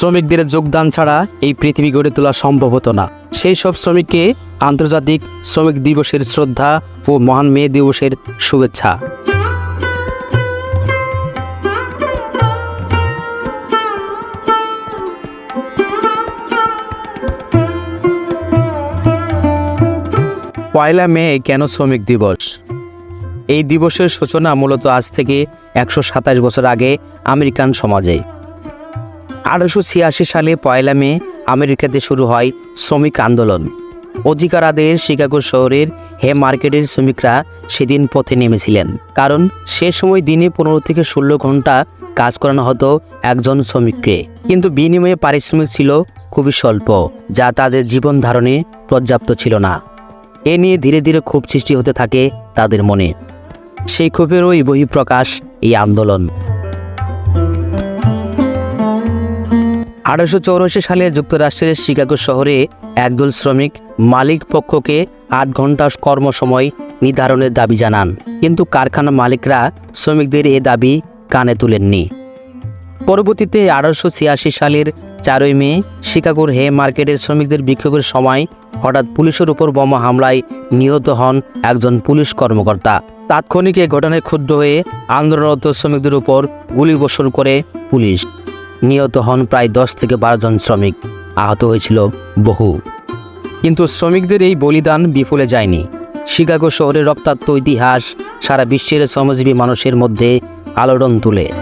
শ্রমিকদের যোগদান ছাড়া এই পৃথিবী গড়ে তোলা সম্ভব হতো না। সেই সব শ্রমিককে আন্তর্জাতিক শ্রমিক দিবসের শ্রদ্ধা ও মহান মে দিবসের শুভেচ্ছা। পয়লা মে কেন শ্রমিক দিবস? এই দিবসের সূচনা মূলত আজ থেকে একশো সাতাশ বছর আগে আমেরিকান সমাজে। আঠারোশো ছিয়াশি সালে পয়লা মে আমেরিকাতে শুরু হয় শ্রমিক আন্দোলন। অধিকার আদায়ের শিকাগো শহরের হে মার্কেটের শ্রমিকরা সেদিন পথে নেমেছিলেন। কারণ সে সময় দিনে পনেরো থেকে ষোলো ঘণ্টা কাজ করানো হতো একজন শ্রমিককে। কিন্তু বিনিময়ে পারিশ্রমিক ছিল খুবই স্বল্প, যা তাদের জীবন ধারণে পর্যাপ্ত ছিল না। এ নিয়ে ধীরে ধীরে ক্ষোভ সৃষ্টি হতে থাকে তাদের মনে। সেই ক্ষোভেরই বহিঃপ্রকাশ এই আন্দোলন। আঠারোশো সালে যুক্তরাষ্ট্রের শিকাগো শহরে একদল শ্রমিক মালিক পক্ষকে আট ঘণ্টা কর্মসময় নির্ধারণের দাবি জানান। কিন্তু কারখানা মালিকরা শ্রমিকদের এ দাবি কানে তুলেননি। পরবর্তীতে আঠারোশো ছিয়াশি সালের চারই মে শিকাগোর হে মার্কেটের শ্রমিকদের বিক্ষোভের সময় হঠাৎ পুলিশের উপর বোমা হামলায় নিহত হন একজন পুলিশ কর্মকর্তা। তাৎক্ষণিক এ ঘটনায় ক্ষুব্ধ হয়ে আন্দোলনরত শ্রমিকদের উপর গুলি গুলিবর্ষণ করে পুলিশ। নিহত হন প্রায় দশ থেকে বারো জন শ্রমিক। আহত হয়েছিল বহু। কিন্তু শ্রমিকদের এই বলিদান বিফলে যায়নি। শিকাগো শহরের রক্তাক্ত ইতিহাস সারা বিশ্বের শ্রমজীবী মানুষের মধ্যে আলোড়ন তুলে।